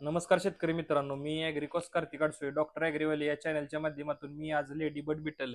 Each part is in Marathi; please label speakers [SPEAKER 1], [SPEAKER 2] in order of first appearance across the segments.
[SPEAKER 1] नमस्कार शेतकरी मित्रांनो मी ॲग्रिकॉस कार्तिक अडसोय डॉक्टर ॲग्रीवाले या चॅनलच्या माध्यमातून मी आज लेडी बर्ड बिटल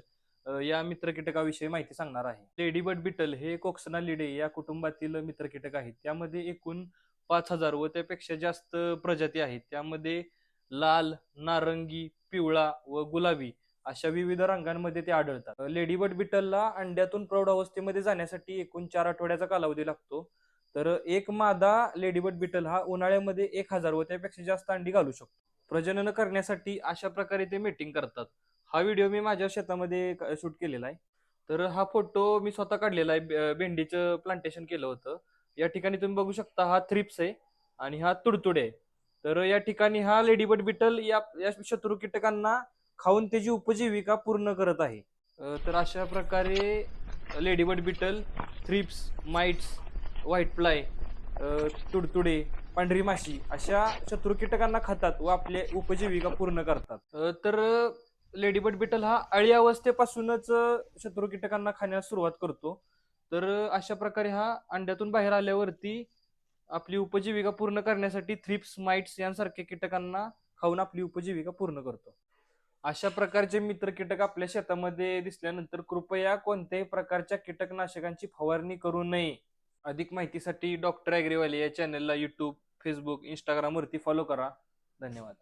[SPEAKER 1] या मित्र कीटकाविषयी माहिती सांगणार आहे. लेडी बर्ड बिटल हे कोक्सना लिडे या कुटुंबातील मित्र कीटक आहेत. त्यामध्ये एकूण पाच हजार व त्यापेक्षा जास्त प्रजाती आहेत. त्यामध्ये लाल नारंगी पिवळा व गुलाबी अशा विविध रंगांमध्ये ते आढळतात. लेडी बर्ड बिटलला अंड्यातून प्रौढ अवस्थेमध्ये जाण्यासाठी एकूण चार आठवड्याचा कालावधी लागतो. तर एक मादा लेडीबर्ड बिटल हा उन्हाळ्यामध्ये एक हजार व त्यापेक्षा जास्त अंडी घालू शकतो. प्रजनन करण्यासाठी अशा प्रकारे ते मीटिंग करतात. हा व्हिडिओ मी माझ्या शेतामध्ये शूट केलेला आहे. तर हा फोटो मी स्वतः काढलेला आहे भेंडीचं प्लांटेशन केलं होतं. या ठिकाणी तुम्ही बघू शकता हा थ्रिप्स आहे आणि हा तुडतुडे आहे. तर या ठिकाणी हा लेडीबर्ड बिटल या या शत्रू कीटकांना खाऊन त्याची उपजीविका पूर्ण करत आहे. तर अशा प्रकारे ladybird beetle thrips mites whitefly तुडतुडे पांढरी माशी अशा शत्रू कीटकांना खातात व आपले उपजीविका पूर्ण करतात. तर लेडीबर्ड बिटल हा अळी अवस्थेपासूनच शत्रू कीटकांना खाण्यास सुरुवात करतो. तर अशा प्रकारे हा अंड्यातून बाहेर आल्यावरती आपली उपजीविका पूर्ण करण्यासाठी थ्रिप्स माइट्स यांसारख्या कीटकांना खाऊन आपली उपजीविका पूर्ण करतो. अशा प्रकारचे मित्र कीटक आपल्या शेतामध्ये दिसल्यानंतर कृपया कोणत्याही प्रकारच्या कीटकनाशकांची फवारणी करू नये. अधिक माहितीसाठी डॉक्टर ॲग्रीवाले या चॅनलला यूट्यूब फेसबुक इंस्टाग्रामवरती फॉलो करा. धन्यवाद.